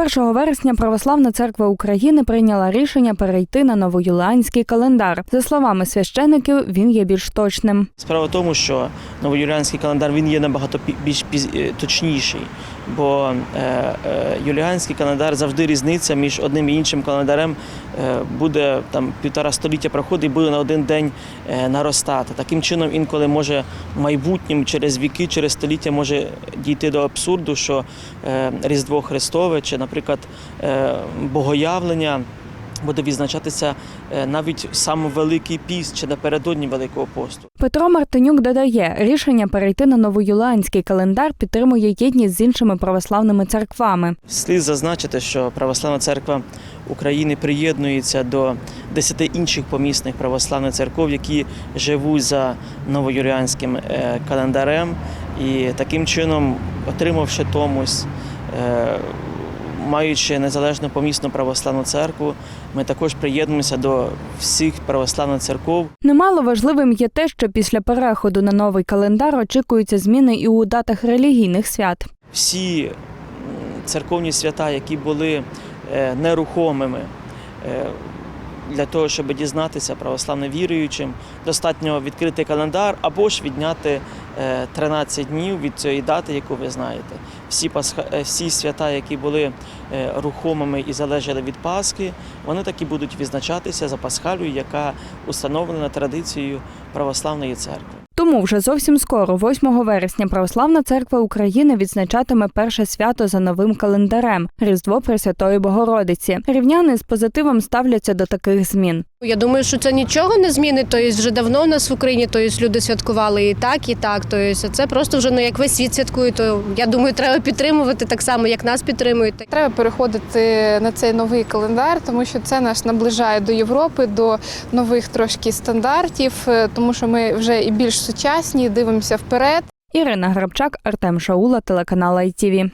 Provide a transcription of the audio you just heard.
1 вересня Православна церква України прийняла рішення перейти на новоюліанський календар. За словами священиків, він є більш точним. Справа в тому, що новоюліанський календар він є набагато більш е, точніший, бо е, е, юліанський календар завжди різниця між одним і іншим календарем буде там півтора століття проходить і буде на один день наростати. Таким чином, інколи може в майбутньому через віки, через століття може дійти до абсурду, що Різдво Христове чи, наприклад, е, Богоявлення. Буде відзначатися е, навіть саме великий піст чи напередодні Великого посту. Петро Мартинюк додає, рішення перейти на новоюліанський календар підтримує єдність з іншими православними церквами. Слід зазначити, що Православна церква України приєднується до десяти інших помісних православних церков, які живуть за новоюріанським е, календарем, і таким чином, отримавши томус, е, маючи незалежну помісну православну церкву, ми також приєднуємося до всіх православних церков. Немало важливим є те, що після переходу на новий календар очікуються зміни і у датах релігійних свят. всі церковні свята, які були е, нерухомими, е, для того, щоб дізнатися православним віруючим, достатньо відкрити календар або ж відняти е, 13 днів від цієї дати, яку ви знаєте. Всі, пасха, е, всі свята, які були е, рухомими і залежали від Пасхи, вони таки будуть відзначатися за Пасхалю, яка установлена традицією православної церкви. Тому вже зовсім скоро, 8 вересня, Православна церква України відзначатиме перше свято за новим календарем Різдво Пресвятої Богородиці. Рівняни з позитивом ставляться до таких змін. Я думаю, що це нічого не змінить. Тобто вже давно в нас в Україні тобто люди святкували і так, і так. Тобто це просто вже ну як весь світ святкує. То я думаю, треба підтримувати так само, як нас підтримують. Треба переходити на цей новий календар, тому що це нас наближає до Європи, до нових трошки стандартів, е, тому що ми вже і більш сучасні, дивимося вперед. Ірина Грабчак, Артем Шаула, телеканал ITV.